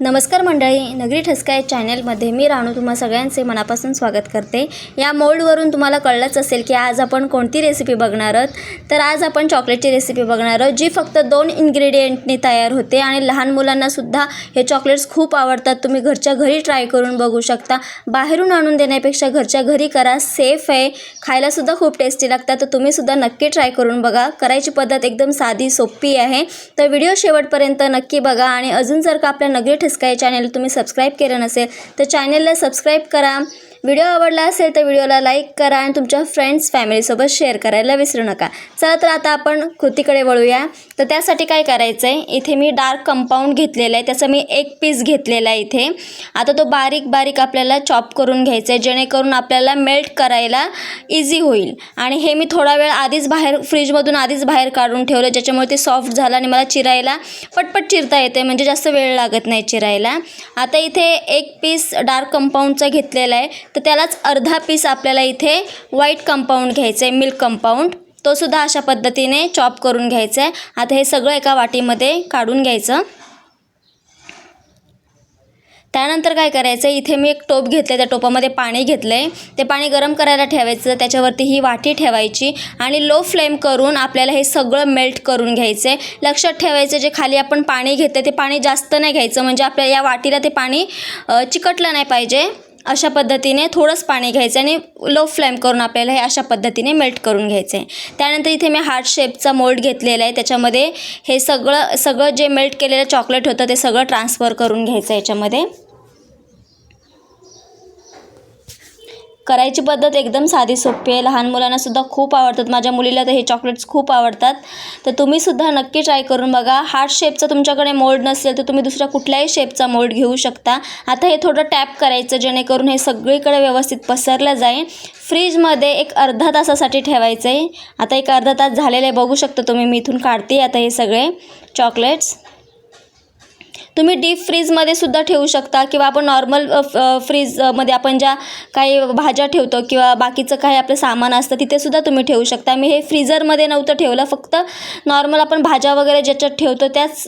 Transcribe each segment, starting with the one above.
नमस्कार मंडळी नगरी ठसका या चॅनलमध्ये मी राणू तुम्हा सगळ्यांचे मनापासून स्वागत करते. या मोल्डवरून तुम्हाला कळलंच असेल की आज आपण कोणती रेसिपी बघणार आहोत. तर आज आपण चॉकलेटची रेसिपी बघणार आहोत जी फक्त दोन इन्ग्रेडियंटनी तयार होते आणि लहान मुलांनासुद्धा हे चॉकलेट्स खूप आवडतात. तुम्ही घरच्या घरी ट्राय करून बघू शकता. बाहेरून आणून देण्यापेक्षा घरच्या घरी करा सेफ आहे. खायलासुद्धा खूप टेस्टी लागतात. तर तुम्हीसुद्धा नक्की ट्राय करून बघा. करायची पद्धत एकदम साधी सोपी आहे. तर व्हिडिओ शेवटपर्यंत नक्की बघा आणि अजून जर का आपल्या नगरी ठसका या चॅनल तुम्ही सबस्क्राईब केलं नसेल तर चॅनलला सबस्क्राईब करा. व्हिडिओ आवडला असेल तर व्हिडिओला लाईक करा आणि तुमच्या फ्रेंड्स फॅमिलीसोबत शेअर करायला विसरू नका. चला तर आता आपण कृतीकडे वळूया. तर त्यासाठी काय करायचं आहे इथे मी डार्क कंपाऊंड घेतलेलं आहे. त्याचा मी एक पीस घेतलेला आहे इथे. आता तो बारीक बारीक आपल्याला चॉप करून घ्यायचा आहे जेणेकरून आपल्याला मेल्ट करायला इझी होईल. आणि हे मी थोडा वेळ आधीच बाहेर फ्रीजमधून आधीच बाहेर काढून ठेवलं ज्याच्यामुळे ते सॉफ्ट झालं आणि मला चिरायला पटपट चिरता येते. म्हणजे जास्त वेळ लागत नाही चिरायला. आता इथे एक पीस डार्क कंपाऊंडचा घेतलेला आहे. तर त्यालाच अर्धा पीस आपल्याला इथे व्हाईट कंपाऊंड घ्यायचं आहे मिल्क कंपाऊंड तो सुद्धा अशा पद्धतीने चॉप करून घ्यायचा आहे आता हे सगळं एका वाटीमध्ये काढून घ्यायचं. त्यानंतर काय करायचं इथे मी एक टोप घेतलं त्या टोपामध्ये पाणी घेतलं आहे ते पाणी गरम करायला ठेवायचं त्याच्यावरती ही वाटी ठेवायची आणि लो फ्लेम करून आपल्याला हे सगळं मेल्ट करून घ्यायचं आहे लक्षात ठेवायचं जे खाली आपण पाणी घेतं ते पाणी जास्त नाही घ्यायचं. म्हणजे आपल्या या वाटीला ते पाणी चिकटलं नाही पाहिजे. अशा पद्धतीने थोडंच पाणी घ्यायचं आणि लो फ्लेम करून आपल्याला हे अशा पद्धतीने मेल्ट करून घ्यायचं आहे त्यानंतर इथे मी हार्ट शेपचा मोल्ड घेतलेला आहे. त्याच्यामध्ये हे सगळं सगळं जे मेल्ट केलेलं चॉकलेट होतं ते सगळं ट्रान्सफर करून घ्यायचं आहे याच्यामध्ये. करायची पद्धत एकदम साधी सोपी आहे. लहान मुलांना सुद्धा खूप आवडतात. माझ्या मुलीला तर हे चॉकलेट्स खूप आवडतात. तर तुम्हीसुद्धा नक्की ट्राय करून बघा. हार्ट शेपचा तुमच्याकडे मोल्ड नसेल तर तुम्ही दुसऱ्या कुठल्याही शेपचा मोल्ड घेऊ शकता. आता हे थोडं टॅप करायचं जेणेकरून हे सगळीकडे व्यवस्थित पसरलं जाईल. फ्रीजमध्ये एक अर्धा तासासाठी ठेवायचं आहे आता एक अर्धा तास झालेलं आहे. बघू शकता तुम्ही मी इथून काढते आता हे सगळे चॉकलेट्स तुम्ही डीप फ्रीजमध्ये सुद्धा ठेवू शकता किंवा आपण नॉर्मल फ्रीजमध्ये आपण ज्या काही भाज्या ठेवतो किंवा बाकीचं काही आपलं सामान असतं तिथेसुद्धा तुम्ही ठेवू शकता. मी हे फ्रीजरमध्ये नव्हतं ठेवलं फक्त नॉर्मल आपण भाज्या वगैरे ज्याच्यात ठेवतो त्याच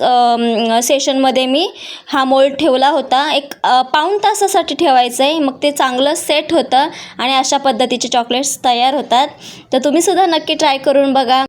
सेशनमध्ये मी हा मोल्ड ठेवला होता. एक पाऊण तासासाठी ठेवायचं आहे मग ते चांगलं सेट होतं आणि अशा पद्धतीचे चॉकलेट्स तयार होतात. तर तुम्हीसुद्धा नक्की ट्राय करून बघा.